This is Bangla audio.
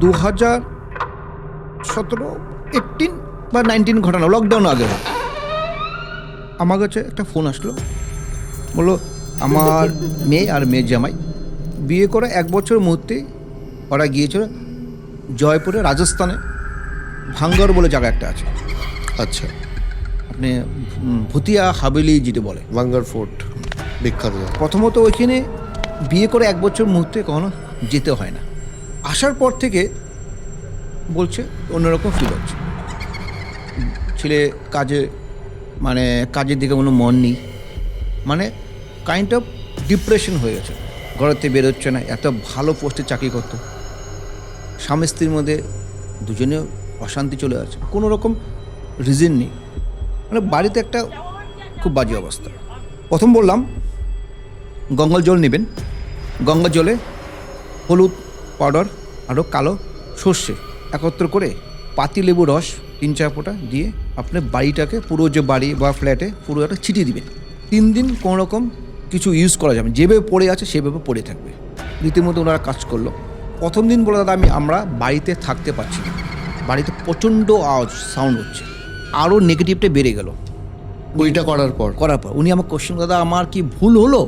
দু হাজার সতেরো এইটিন বা নাইনটিন ঘটনা লকডাউন আগে আমার কাছে একটা ফোন আসলো। বলল আমার মেয়ে আর মেয়ে জামাই বিয়ে করে এক বছর মুহূর্তে ওরা গিয়েছিল জয়পুরে রাজস্থানে ভাঙ্গর বলে জায়গা একটা আছে। আচ্ছা। আপনি ভুতিয়া হাবেলি যেটা বলে। ভাঙ্গর ফোর্ট বিখ্যাত প্রথমত ওইখানে বিয়ে করে এক বছর মুহূর্তে কখনো যেতে হয় না। আসার পর থেকে বলছে, অন্যরকম ফিল হচ্ছে। ছেলে কাজে মানে কাজের দিকে কোনো মন নেই। মানে কাইন্ড অফ ডিপ্রেশন হয়ে গেছে। থেকে বেরোচ্ছে না, এত ভালো পোস্টে চাকরি করতো। স্বামী স্ত্রীর মধ্যে দুজনে অশান্তি চলে আসে। কোনো রকম রিজন নেই। মানে বাড়িতে একটা খুব বাজে অবস্থা। প্রথম বললাম গঙ্গার জল নেবেন। গঙ্গার জলে হলুদ পাউডার আরও কালো সর্ষে। একত্র করে পাতি লেবু রস তিন চার ফোঁটা দিয়ে আপনার বাড়িটাকে পুরো যে বাড়ি বা ফ্ল্যাটে পুরো একটা ছিটিয়ে দিবেন। তিন দিন কোনো রকম কিছু ইউজ করা যাবে। যেভাবে পড়ে আছে সেভাবে পড়ে থাকবে। রীতিমতো ওনারা কাজ করল। প্রথম দিন বলে দাদা আমি আমরা বাড়িতে থাকতে পারছি না। বাড়িতে প্রচণ্ড আওয়াজ সাউন্ড হচ্ছে। আরও নেগেটিভটা বেড়ে গেল। ওইটা করার পর? করার পর। উনি আমার কোশ্চেন দাদা আমার কি ভুল হলো?